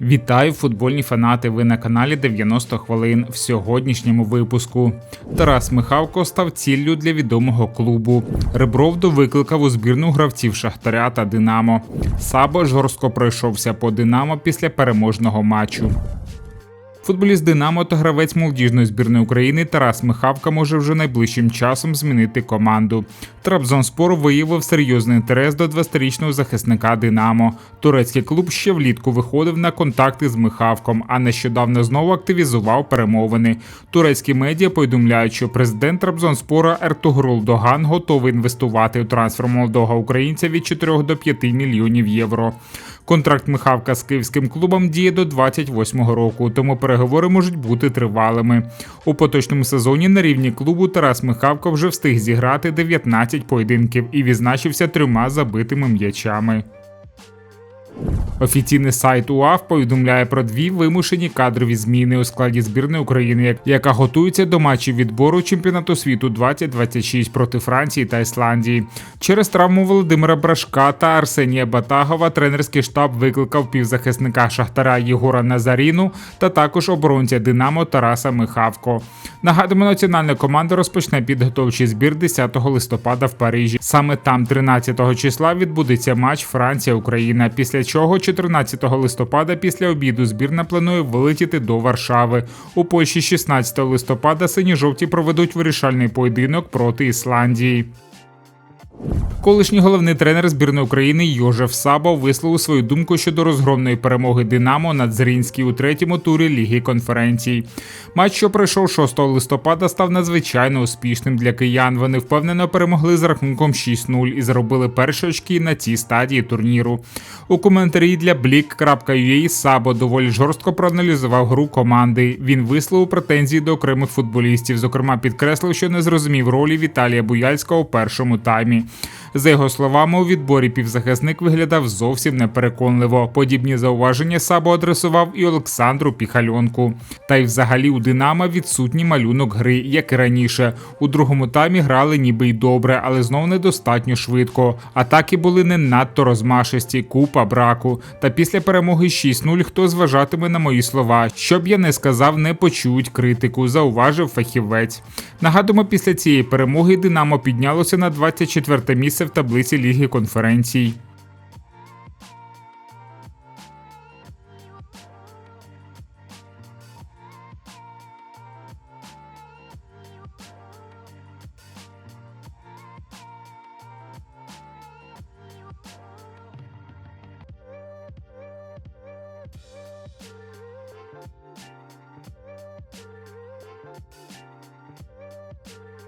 Вітаю, футбольні фанати. Ви на каналі 90 хвилин в сьогоднішньому випуску. Тарас Михавко став ціллю для відомого клубу. Ребровду викликав у збірну гравців Шахтаря та Динамо. Сабо жорстко пройшовся по Динамо після переможного матчу. Футболіст Динамо та гравець молодіжної збірної України Тарас Михавка може вже найближчим часом змінити команду. Трабзонспор виявив серйозний інтерес до 20-річного захисника Динамо. Турецький клуб ще влітку виходив на контакти з Михавком, а нещодавно знову активізував перемовини. Турецькі медіа повідомляють, що президент Трабзонспора Ертугрул Доган готовий інвестувати у трансфер молодого українця від 4 до 5 мільйонів євро. Контракт Михавка з київським клубом діє до 28-го року, тому переговори можуть бути тривалими. У поточному сезоні на рівні клубу Тарас Михавко вже встиг зіграти 19 поєдинків і відзначився трьома забитими м'ячами. Офіційний сайт УАФ повідомляє про дві вимушені кадрові зміни у складі збірної України, яка готується до матчів відбору чемпіонату світу 2026 проти Франції та Ісландії. Через травму Володимира Брашка та Арсенія Батагова тренерський штаб викликав півзахисника Шахтара Єгора Назаріну та також оборонця Динамо Тараса Михавко. Нагадуємо, національна команда розпочне підготовчий збір 10 листопада в Парижі. Саме там, 13 числа, відбудеться матч Франція-Україна. Після чого 14 листопада після обіду збірна планує вилетіти до Варшави. У Польщі 16 листопада сині-жовті проведуть вирішальний поєдинок проти Ісландії. Колишній головний тренер збірної України Йожеф Сабо висловив свою думку щодо розгромної перемоги Динамо над Зрінський у третьому турі Ліги конференцій. Матч, що пройшов 6 листопада, став надзвичайно успішним для киян. Вони впевнено перемогли з рахунком 6-0 і заробили перші очки на цій стадії турніру. У коментарі для Blick.ua Сабо доволі жорстко проаналізував гру команди. Він висловив претензії до окремих футболістів. Зокрема, підкреслив, що не зрозумів ролі Віталія Буяльського у першому таймі. За його словами, у відборі півзахисник виглядав зовсім непереконливо. Подібні зауваження Сабо адресував і Олександру Піхальонку. Та й взагалі у Динамо відсутній малюнок гри, як і раніше. У другому таймі грали ніби й добре, але знов недостатньо швидко. Атаки були не надто розмашисті, купа браку. Та після перемоги 6-0 хто зважатиме на мої слова. Щоб я не сказав, не почують критику, зауважив фахівець. Нагадуємо, після цієї перемоги Динамо піднялося на 24 місце в таблиці Ліги конференцій.